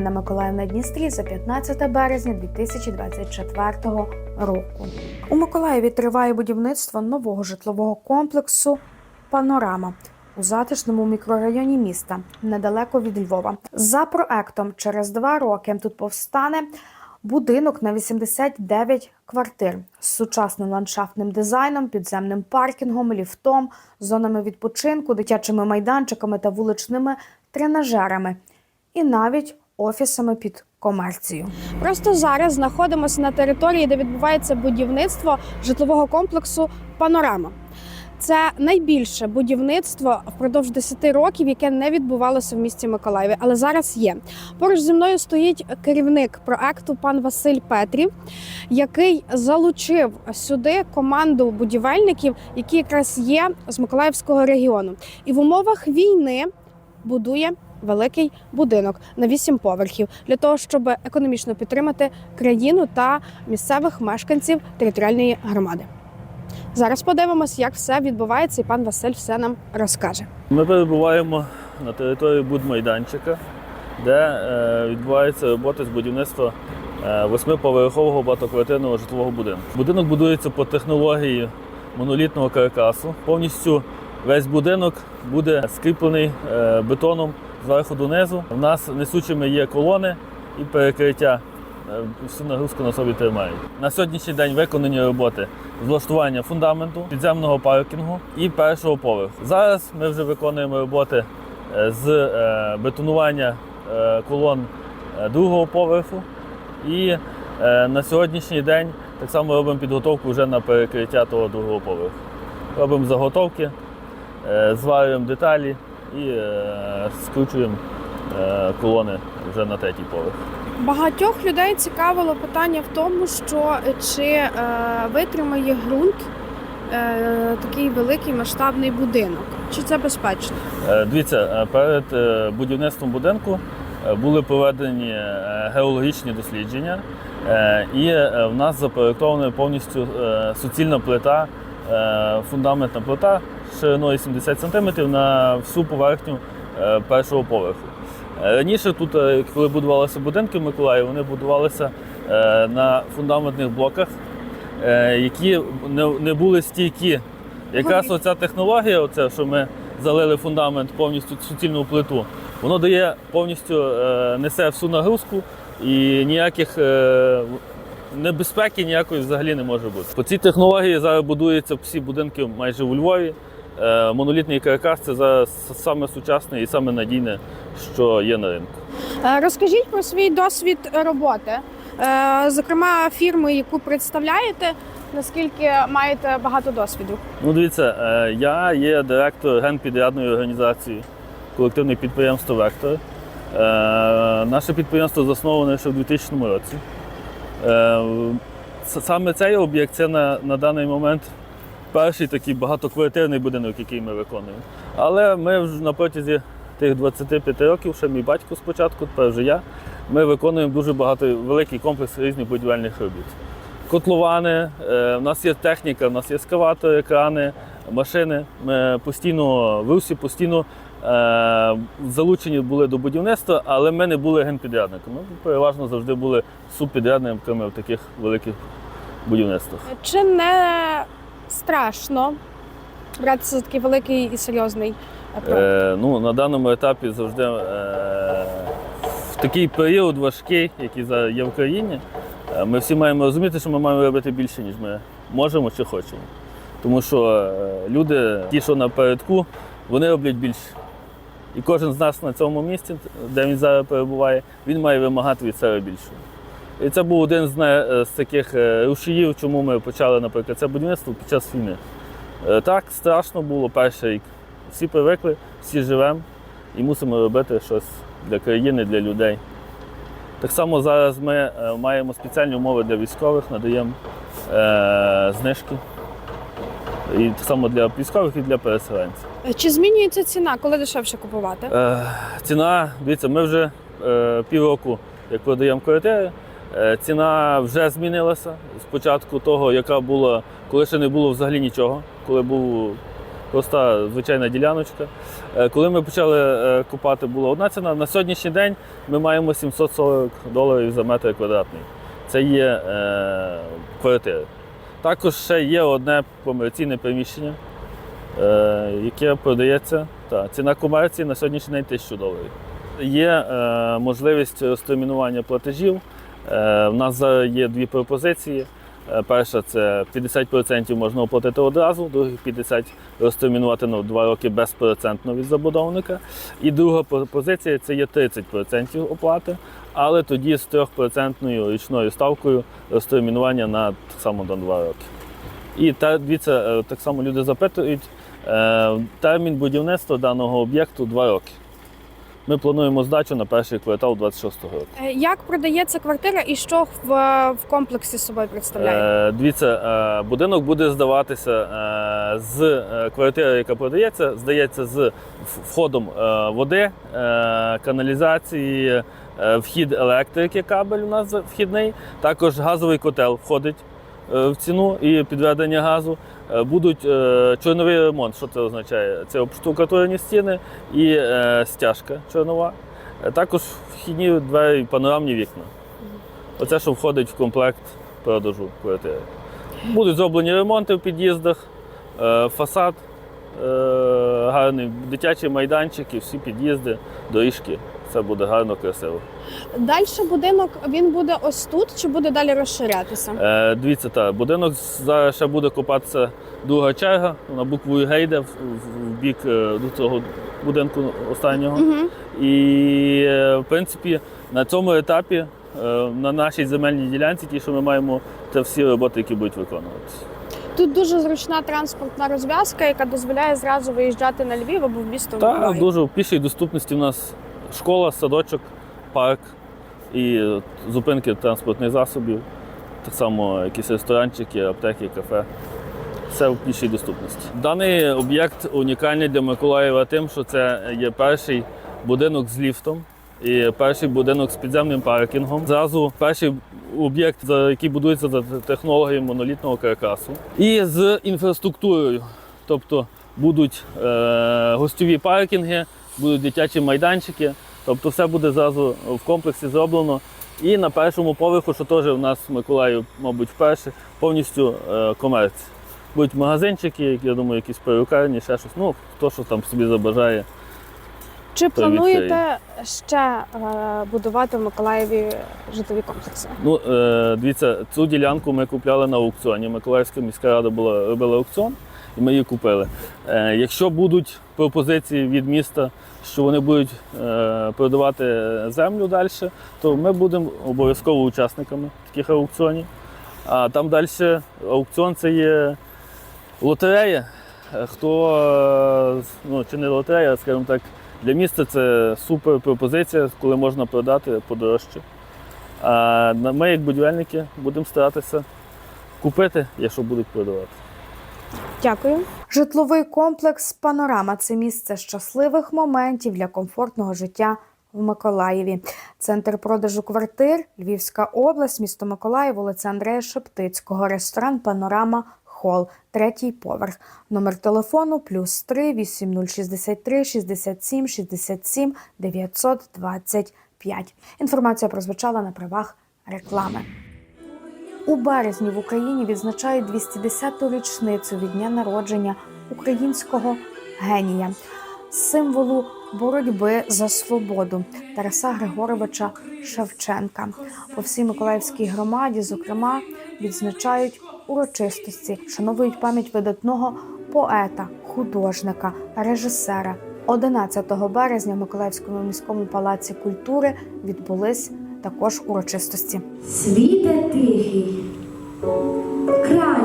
на Миколаїв на Дністрі за 15 березня 2024 року. У Миколаєві триває будівництво нового житлового комплексу Панорама у затишному мікрорайоні міста недалеко від Львова. За проектом, через два роки тут повстане будинок на 89 квартир з сучасним ландшафтним дизайном, підземним паркінгом, ліфтом, зонами відпочинку, дитячими майданчиками та вуличними тренажерами, і навіть офісами під комерцію. Просто зараз знаходимося на території, де відбувається будівництво житлового комплексу Панорама. Це найбільше будівництво впродовж 10 років, яке не відбувалося в місті Миколаєві, але зараз є. Поруч зі мною стоїть керівник проекту пан Василь Петрів, який залучив сюди команду будівельників, які якраз є з Миколаївського регіону, і в умовах війни будує великий будинок на 8 поверхів для того, щоб економічно підтримати країну та місцевих мешканців територіальної громади. Зараз подивимось, як все відбувається, і пан Василь все нам розкаже. Ми перебуваємо на території будмайданчика, де е, відбуваються роботи з будівництва е, восьмиповерхового багатоквартирного житлового будинку. Будинок будується по технології монолітного каркасу. Повністю весь будинок буде скріплений е, бетоном зверху донизу. У нас несучими є колони і перекриття. е, Всю нагрузку на собі тримають. На сьогоднішній день виконані роботи з влаштування фундаменту, підземного паркінгу і першого поверху. Зараз ми вже виконуємо роботи е, з бетонування колон другого поверху. І на сьогоднішній день так само робимо підготовку вже на перекриття того другого поверху. Робимо заготовки, зварюємо деталі і е, скручуємо е, колони вже на третій поверх. Багатьох людей цікавило питання в тому, що чи е, витримає ґрунт е, такий великий масштабний будинок, чи це безпечно? Е, Дивіться, е, перед е, будівництвом будинку е, були проведені е, геологічні дослідження, е, і е, в нас запроєктована повністю е, суцільна плита, е, фундаментна плита шириною 70 см на всю поверхню е, першого поверху. Е, Раніше тут, е, коли будувалися будинки в Миколаєві, вони будувалися на фундаментних блоках, які не, були стійкі. Якраз оця технологія, оце, що ми залили фундамент повністю суцільну плиту, воно дає повністю несе всю нагрузку і ніяких небезпеки ніякої взагалі не може бути. По цій технології зараз будуються всі будинки майже у Львові. Е, монолітний каркас це саме сучасне і саме надійне, що є на ринку. Е, Розкажіть про свій досвід роботи, Е, зокрема фірми, яку представляєте, наскільки маєте багато досвіду. Ну, дивіться, я є директор генпідрядної організації колективне підприємство Вектор. Наше підприємство засноване ще в 2000 році. Саме цей об'єкт це на, на даний момент перший такий багатоквартирний будинок, який ми виконуємо. Але ми на протязі тих 25 років, ще мій батько спочатку, тепер вже я, ми виконуємо дуже багато великий комплекс різних будівельних робіт. Котловани, е, в нас є техніка, в нас є ескаватори, крани, машини. Ми постійно в Русі постійно е, залучені були до будівництва, але ми не були генпідрядниками. Ми переважно завжди були субпідрядниками в таких великих будівництвах. Чи не страшно братися за такий великий і серйозний е, проект? Е, ну, на даному етапі завжди е, в такий період важкий, який є в країні, е, ми всі маємо розуміти, що ми маємо робити більше, ніж ми можемо чи хочемо. Тому що е, люди, ті, що напередку, вони роблять більше. І кожен з нас на цьому місці, де він зараз перебуває, він має вимагати від себе більшого. І це був один з, е, з таких е, рушіїв, чому ми почали, наприклад, це будівництво під час війни. Е, Так, страшно було перший рік. Всі привикли, всі живемо і мусимо робити щось для країни, для людей. Так само зараз ми маємо спеціальні умови для військових, надаємо е, знижки. І так само для військових і для переселенців. Чи змінюється ціна, коли дешевше купувати? Е, ціна, дивіться, ми вже е, півроку, як продаємо квартири, ціна вже змінилася з початку того, яка була, коли ще не було взагалі нічого, коли був проста звичайна діляночка. Е, Коли ми почали е, купати, була одна ціна. На сьогоднішній день ми маємо 740 доларів за метр квадратний. Це є е, квартири. Також ще є одне комерційне приміщення, е, яке продається. Та, ціна комерції на сьогоднішній день 1000 доларів. Є е, можливість розтермінування платежів. Е, У нас є дві пропозиції. Е, Перша це 50% можна оплатити одразу, друге 50% розтермінувати на 2 роки безпроцентно від забудовника. І друга пропозиція це є 30% оплати, але тоді з 3% річною ставкою розтермінування на так само на 2 роки. І та, дивіться, е, так само люди запитують, е, термін будівництва даного об'єкту 2 роки. Ми плануємо здачу на перший квартал 26-го року. Е, Як продається квартира і що в, в комплексі собою представляє? Е, дивіться, е, будинок буде здаватися е, з е, квартири, яка продається, здається з входом е, води, е, каналізації, е, вхід електрики, кабель у нас вхідний. Також газовий котел входить е, в ціну і підведення газу. Е, Будуть е, чорновий ремонт. Що це означає? Це обштукатурені стіни і е, стяжка чорнова. Також вхідні двері і панорамні вікна. Оце, що входить в комплект продажу квартири. Будуть зроблені ремонти в під'їздах, фасад, гарний, дитячі майданчики, всі під'їзди, доріжки. Все буде гарно, красиво. Далі будинок він буде ось тут чи буде далі розширятися? Е, дивіться, так, будинок зараз ще буде копатися друга черга на букву Г йде в, в- в бік е, до цього будинку останнього. Угу. І е, в принципі на цьому етапі е, на нашій земельній ділянці, ті, що ми маємо, це всі роботи, які будуть виконуватися. Тут дуже зручна транспортна розв'язка, яка дозволяє зразу виїжджати на Львів або в місто Так, Миколаїв. дуже в пішій доступності в нас школа, садочок, парк і зупинки транспортних засобів, так само якісь ресторанчики, аптеки, кафе. Все в пішій доступності. Даний об'єкт унікальний для Миколаєва тим, що це є перший будинок з ліфтом і перший будинок з підземним паркінгом. Зразу перший об'єкт, який будується за технологією монолітного каркасу. І з інфраструктурою. Тобто будуть е, гостьові паркінги, будуть дитячі майданчики. Тобто все буде зразу в комплексі зроблено. І на першому поверху, що теж у нас в Миколаїв, мабуть, вперше, повністю е, комерція. Будуть магазинчики, я думаю, якісь перукарні, ще щось. Ну, хто що там собі забажає. Чи плануєте ще е, будувати в Миколаєві житлові комплекси? Ну, е, дивіться, цю ділянку ми купляли на аукціоні. Миколаївська міська рада була, робила аукціон, і ми її купили. Е, якщо будуть пропозиції від міста, що вони будуть е, продавати землю далі, то ми будемо обов'язково учасниками таких аукціонів. А там далі аукціон це є лотерея. Е, Хто, ну, чи не лотерея, скажімо так, для міста це супер пропозиція, коли можна продати подорожче. А ми, як будівельники, будемо старатися купити, якщо будуть продавати. Дякую. Житловий комплекс Панорама це місце щасливих моментів для комфортного життя в Миколаєві. Центр продажу квартир, Львівська область, місто Миколаїв, вулиця Андрея Шептицького, ресторан Панорама Хол, третій поверх. Номер телефону плюс 3 8063 67 67 925. Інформація прозвучала на правах реклами. У березні в Україні відзначають 210-ту річницю від дня народження українського генія, символу боротьби за свободу Тараса Григоровича Шевченка. По всій Миколаївській громаді, зокрема, відзначають урочистості, шанують пам'ять видатного поета, художника, режисера. 11 березня в Миколаївському міському палаці культури відбулись також урочистості. Світе тихий, краю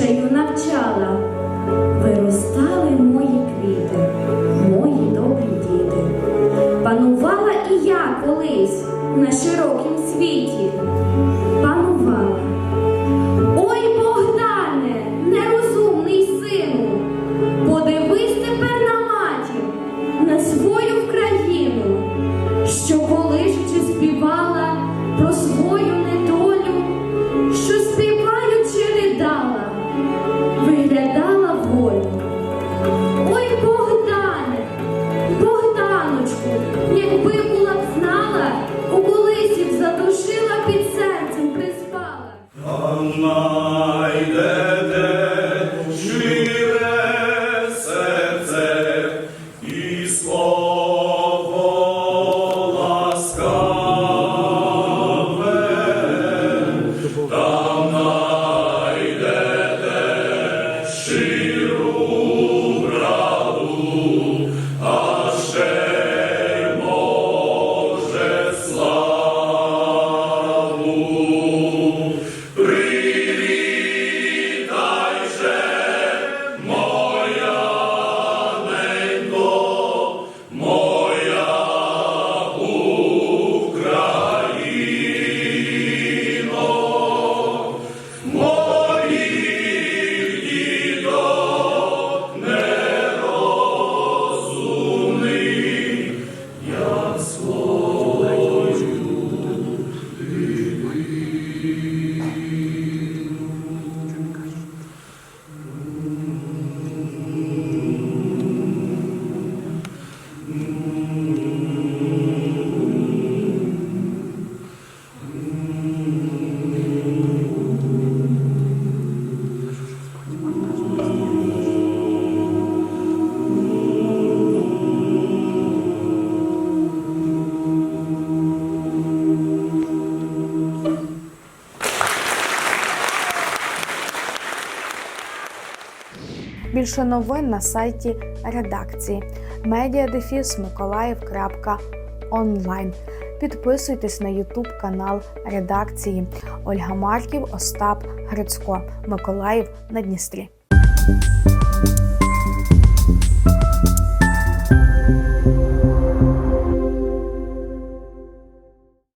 душею навчала, виростали мої квіти, мої добрі діти. Панувала і я колись на широкім світі. Allah Більше новин на сайті редакції media-mikolaev.online. Підписуйтесь на YouTube канал редакції Ольга Марків, Остап Грицько, Миколаїв на Дністрі.